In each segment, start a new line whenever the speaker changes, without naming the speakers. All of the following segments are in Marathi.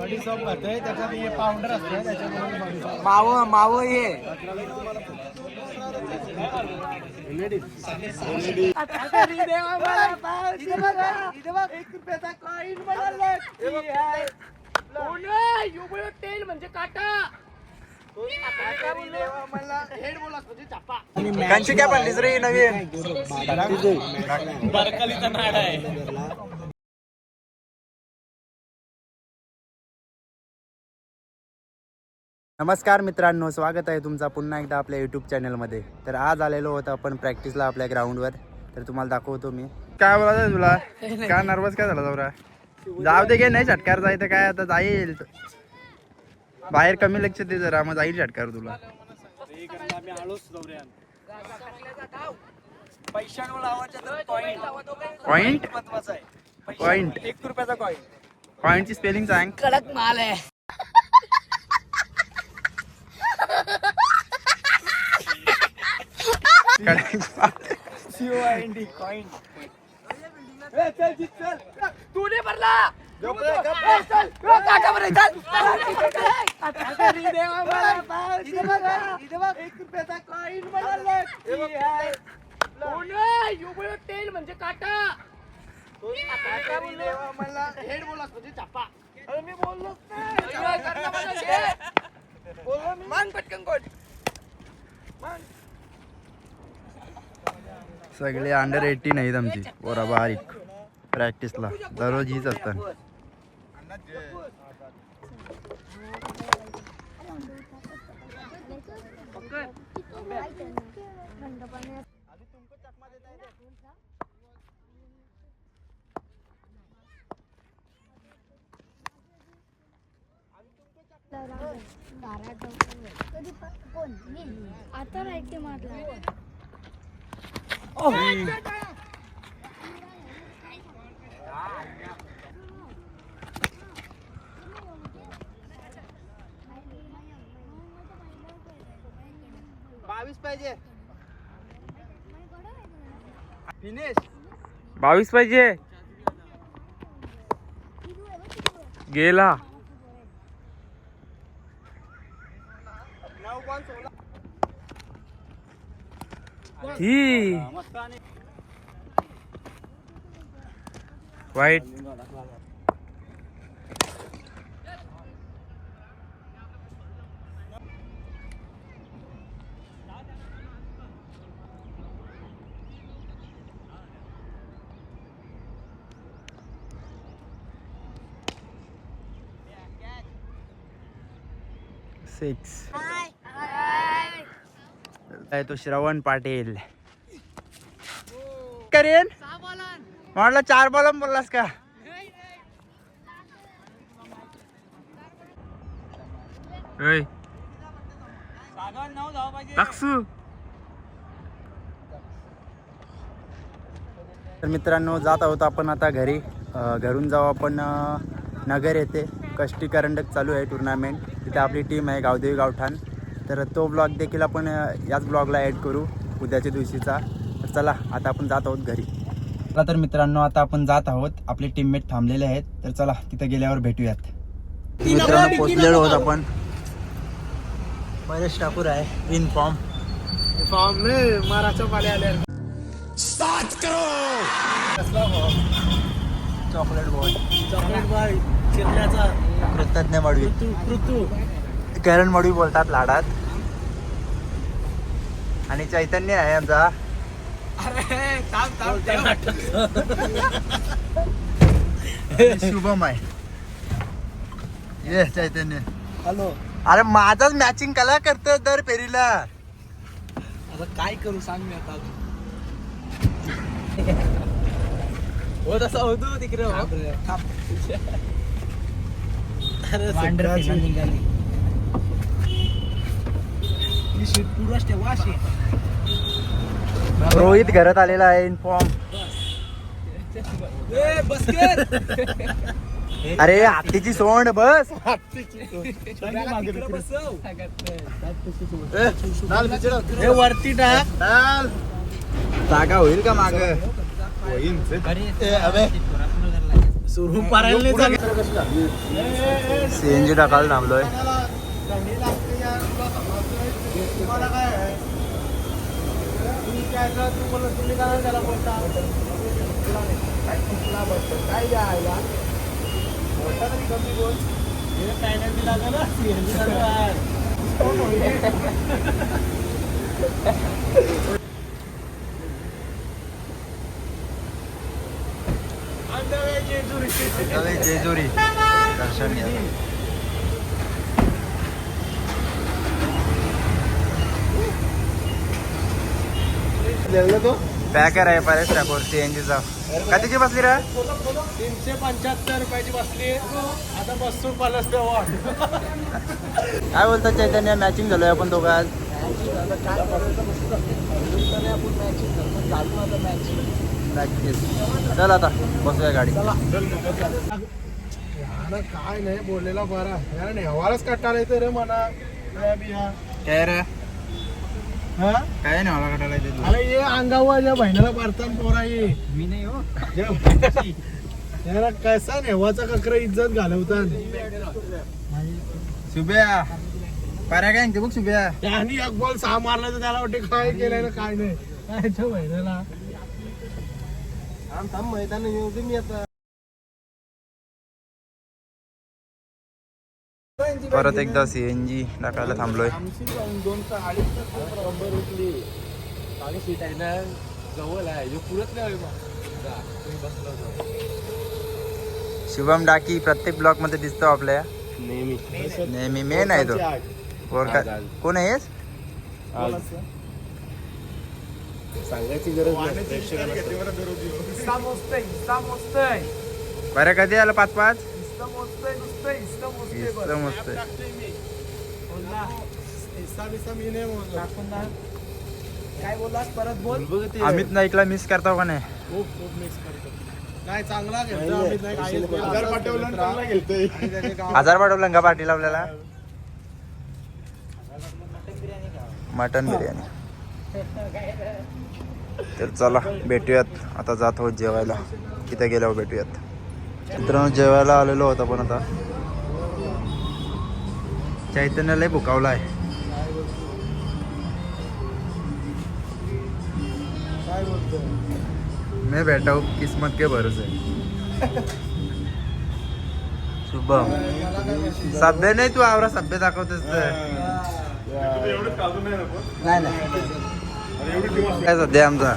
बॉडी सॉप खातोय त्याच्यात हे पावडर असतं त्याच्यामुळे बॉडी सॉप.
माव माव हे
तेल म्हणजे काटा
कंची काय पडलीस रे नवीन नमस्कार मित्रांनो स्वागत आहे तुमचा पुन्हा एकदा आपल्या यूट्यूब चॅनलमध्ये तर आज आलेलो होतो आपण प्रॅक्टिसला आपल्या ग्राउंडवर तर तुम्हाला दाखवतो मी. काय बोलायचं तुला? काय नर्वस काय झाला जवरा? जाऊ दे गे नाही षटकार जायचं काय आता जाईल. बाहेर कमी लक्ष दे जरा मग जाईल षटकार तुला. पॉइंट पॉइंट एक रुपयाचा कॉइंट पॉइंटची स्पेलिंग सांग.
कडक माल आहे तू नाही भरला ए, चल. ए, काटा भराय, चल. अरे देवा, मला पाव. इथे बघ, इथे बघ. एक रुपयाचा coin बनवलाय. हो ना, एवढं तेल म्हणजे काटा. काटा बोललो. अरे मी बोललोच नाही. मान पटकन कोण?
सगळे अंडर एटीन आहेत आमची. पोरा बारीक प्रॅक्टिसला दररोज हीच असतात.
आता राहते मारला.
बावीस पाहिजे.
बावीस पाहिजे. गेला. ही वाईट सिक्स आहे तो श्रवण पाटील. करेन? म्हटलं चार बॉल बोललास का? तर मित्रांनो जात आहोत आपण आता घरी. घरून जाऊ आपण नगर येथे. कष्टी करंडक चालू आहे टुर्नामेंट तिथे आपली टीम आहे गावदेवी गावठाण. तर तो ब्लॉग देखील आपण याच ब्लॉगला ॲड करू उद्याच्या दिवशीचा. तर चला आता आपण जात आहोत घरी. चला तर मित्रांनो आता आपण जात आहोत. आपले टीममेट थांबलेले आहेत. तर चला तिथे गेल्यावर भेटूयात. मित्रांनो पोचलेलो आहोत आपण. परेश ठाकूर आहे
in form form
Maharashtra chocolate
ball chocolate by
कृतज्ञ मडवी
ऋतू.
करण मडवी बोलतात लाडात. आणि चैतन्य आहे आमचा. शुभम आहे. ये चैतन्य.
हॅलो.
अरे माझाच मॅचिंग कला करतो दर फेरीला.
आता काय करू सांग मी आता हो तसा होतो तिकडे अरे सकाळची ही
रोहित घरात आलेला आहे इन्फॉर्म
ए बस कर
अरे हातीची सोंड बस.
हे वरती टाक.
जागा होईल का माग?
सुरू पारायला नाही
सी एन जी टाकायला थांबलोय
थंडी लागते यार तुला समजतंय? तुम्हाला काय आहे तुम्ही काय करा तुम्हाला तुम्ही काय त्याला बोलता तुला नाही. काय कुठला बसतो काय द्यायला मोठा तरी कमी बोल हे काय नाही दिला का ना CNG चालू आहे. कोण होईल? अंधळे जेजुरी.
जेजुरी दर्शन घ्या पॅकर आहे परेश ठाकूर सी एन जीचा कधीची बसली रे?
तीनशे पंच्याहत्तर रुपयाची बसली. आता बसतो पलस
काय बोलतात चैतन्य? मॅचिंग झालोय आपण दोघं आज. चल आता बसूया गाडी.
काय नाही बोललेला बरा. यार नेवारच कट्टाला येतो रे म्हणा. काय
रे?
हा?
काय नाही मला कटायला येते
अरे ये अंगावर या बहिणीला मारताना पोरा ये.
मी नाही हो.
यार कसा नेवाचा ककरा इज्जत घालवतात
शुभ्या पर्या काय बघ शुभ्या
त्यांनी एक बॉल सहा मारला तर त्याला वाटते काय केलंय ना काय नाही. काय बहिणीला थांब थांब मैदान येऊ दे मी आता.
परत एकदा सी एन जी टाकायला थांबलोय. शुभम डाकी प्रत्येक ब्लॉकमध्ये दिसतो आपल्या.
नेहमी.
नेहमी मेन आहे तो. कोण आहेस
सांगायची गरज नाही.
बरं कधी आलं पाच पाच?
नुसतं
इतकं मस्त आहे.
काय बोललास परत बोल
अमित नाईकला मिस करताव का नाही
खूप खूप मिस करतो नाही चांगला खेळतो अमित नाईक. आजार पाठवला आणि चांगला खेळतोय. आणि त्याचे गाव-
आजार पाठवलं का पाटील आपल्याला मटन बिर्याणी तर चला भेटूयात. आता जात आहोत जेवायला. तिथे गेल्यावर भेटूयात. मित्रांनो जेवायला आलेलो होता पण आता. चैतन्य लय भुकावला आहे मैं बैठा हूँ किस्मत के भरोसे. शुभम. सभ्य नाही तू आवरा सभ्य दाखवतेस काय सध्या आमचा?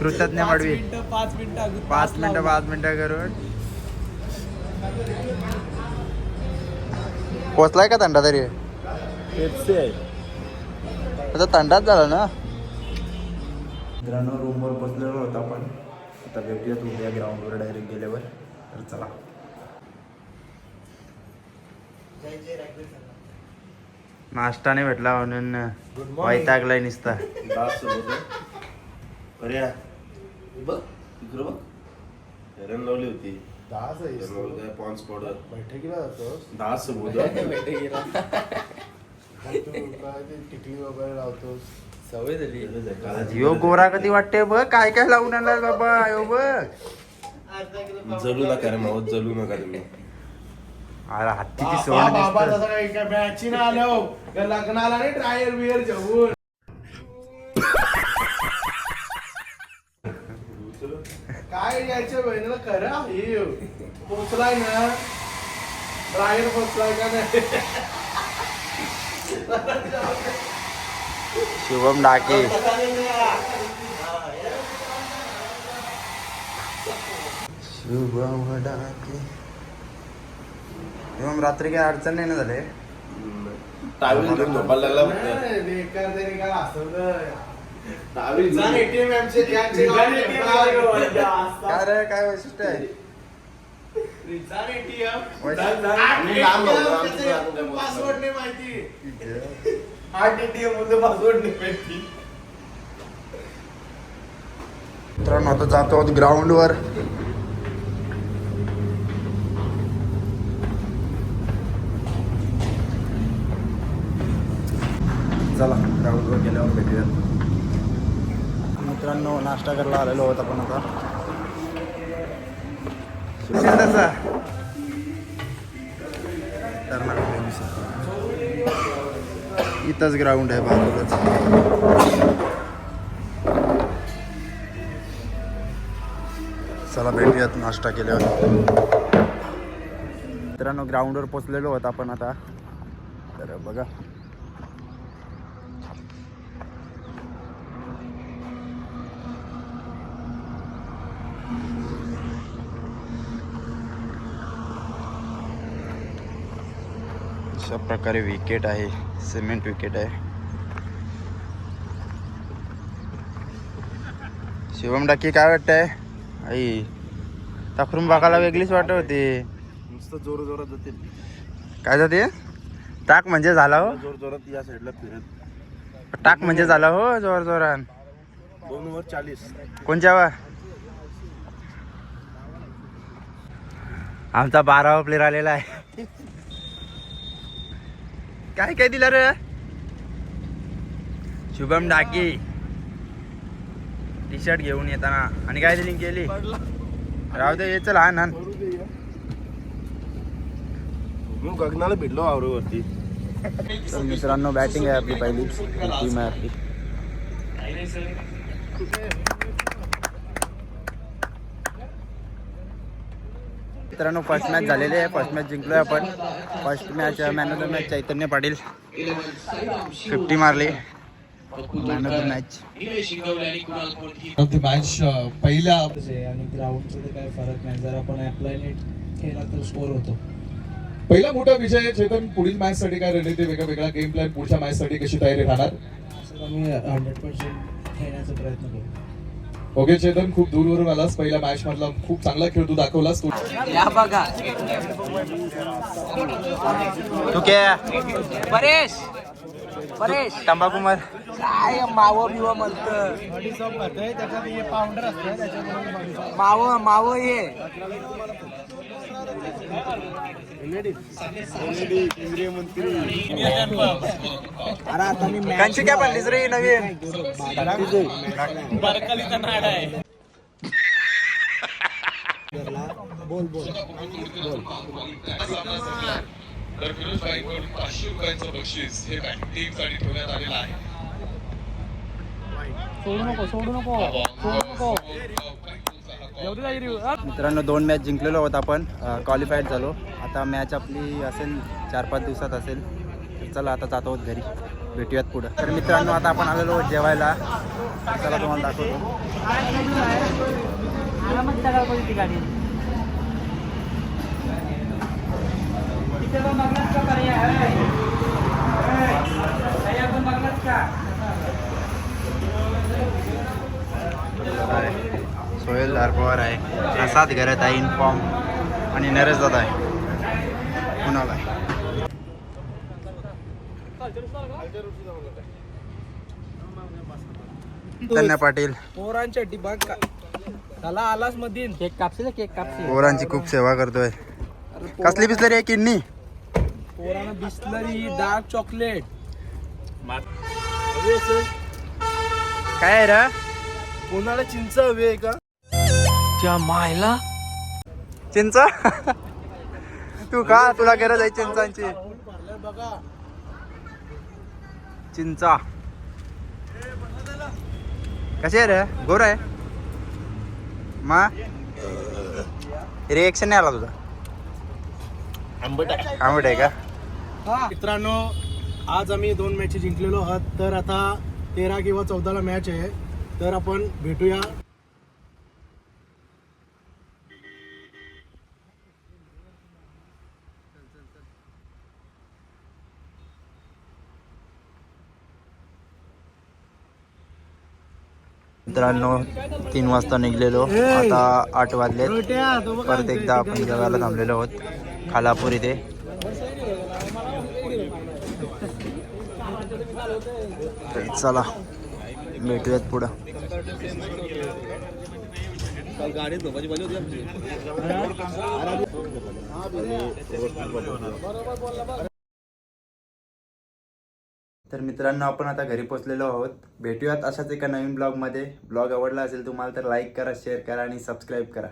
कृतज्ञ मडवी.
पाच मिनिटं अगदी
पाच मिनिटं पाच मिनिटं करून पोचलाय का थंडा तरी? आता थंडाच झाला ना. मित्रांनो रूमवर बसलेलो होता आपण. आता भेटूयात उद्या ग्राउंडवर डायरेक्ट गेल्यावर. तर चला. नाश्ता नाही भेटला म्हणून वैतागलाय निसता.
बघ. हेरन लावली होती
दहाच आहे
काय पॉन्स पावडर
बैठकीला जातोस?
दास सोबत
तू काय ते टिकली वगैरे लावतोस.
यो गोरा कधी वाटते बघ? काय काय लावून आलाय बाबा? यो बघ.
जलू नका रे मावत जलू नका तुम्ही.
अरे हत्तीची
बाबा
सोड
बाबा
दिसतं.
तसं काही काय मॅची ना आलो लग्नाला नाही ड्रायर बियर जेवून काय यायच्या बहिणीला खरं हे. पोचलाय ना. ड्रायर पोचलाय का नाही?
शुभम डाके. शुभम डाके. शुभम रात्री काही अडचण नाही ना झाले?
घेऊन झोपायला लागला फक्त.
नाही, बेकार तरी काय असं
काय रे काय वैशिष्ट्य आहे.
पासवर्ड नाही माहिती. आठ एटीएममध्ये पासवर्ड नाही माहिती.
मित्रांनो आता जातो आहोत ग्राउंडवर चला ग्राउंडवर गेल्यावर भेटूयात. मित्रांनो नाश्ता करायला आलेलो होत आपण आता. तर इथंच ग्राउंड आहे बाजूलाच. चला भेटूयात नाश्ता केल्यावर. मित्रांनो ग्राउंडवर पोचलेलो होत आपण आता. तर बघा. अशा प्रकारे विकेट आहे सिमेंट विकेट आहे. शिवम डाकी काय वाटतंय? आई तखरून बघायला वेगळीच वाटत होती.
नुसतं जोर जोरात जाते
काय जाते? टाक म्हणजे झाला हो.
जोर जोरात या साईडला फिरत.
टाक म्हणजे झाला हो जोर जोरान
दोन वर चाळीस.
कोणच्या वा? आमचा बारावा प्लेअर आलेला आहे. काय काय दिलं रे? शुभम डाकी. टी शर्ट घेऊन येताना. आणि काय दिली केली? राहू दे ये चल हा ना
मी गगनाला भेटलो आवरेवरती.
तर मित्रांनो बॅटिंग आहे आपली पहिली. टीम आहे आपली. मित्रांनो फर्स्ट मॅच झालेली आहे. फर्स्ट मॅच जिंकलोय आपण. First match man of the match Chaitanya Patil. Fifty मारली. मॅन ऑफ द मॅच
ती मॅच पहिल्या
आणि ग्राउंडचं तर काय फरक नाही. जर आपण अप्लाय नेट केला तर स्कोर होतो.
पहिला मोठा विजय चेतन. पुढील मॅच साठी काय रणनीती वेगळा वेगळा गेम प्लॅन पुढच्या मॅच साठी कशी तयारी राहणार?
असं आम्ही हंड्रेड पर्सेंट खेळण्याचा प्रयत्न करू.
ओके चेतन खूप दूरवरून आलास. पहिल्या मॅच मधला खूप चांगला खेळ तू दाखवलास. तू
या बघा.
तू काय?
परेश! परेश.
तंबाखू मार
काय माव बिव म्हणत.
बॉडी सॉप करतोय त्याच्यात हे पावडर असतं त्याच्यामुळे बॉडी सॉप
माव माव हे अरे आता मी
कंची काय बनलीस रे नवीन?
बोल बोल.
तर फिरोज भाईकडून पाचशे रुपयांचं बक्षीस हे टीमसाठी ठेवण्यात आलेलं आहे.
मित्रांनो दोन मॅच जिंकलेलो आहोत आपण. क्वालिफाईड झालो. आता मॅच आपली असेल चार पाच दिवसात असेल. तर चला आता जातो आहोत घरी. भेटूयात पुढं. तर मित्रांनो आता आपण आलेलो आहोत जेवायला. चला तुम्हाला दाखवतो. आहे. सोहेल दारपवार आहे. प्रसाद घरात आहे इन्फॉर्म आणि नरेश दादा आहे. पुण्याला आहे? धन्य पाटील.
पोरांच्या डिबाग त्याला आलास मधीन. Cake कापशील cake कापशील.
पोरांची खूप सेवा करतोय. कसली बिसलरी आहे किन्नी?
पोरांना बिस्लरी डार्क चॉकलेट.
काय आहे रे?
कोणाला चिंच हवी आहे का?
चिंच? तू का तुला गरज आहे चिंचांची. चिंचा. कशी आहे रे? गोर आहे? मा? रिएक्शन नाही आला तुझा.
आंबट आहे.
आंबट आहे का?
मित्रांनो आज आम्ही दोन मॅच जिंकलेलो आहोत. तर आता तेरा किंवा चौदाला मॅच आहे. तर आपण भेटूया.
मित्रांनो तीन वाजता निघलेलो. आता आठ वाजलेत. परत एकदा आपण जेवायला थांबलेलो आहोत. खालापूर इथे. चला भेटूयात पुढं. तर मित्रांनो आपण आता घरी पोचलेलो आहोत. भेटूयात अशाच एका नवीन ब्लॉगमध्ये. ब्लॉग आवडला असेल तुम्हाला तर लाईक करा शेअर करा आणि सबस्क्राईब करा.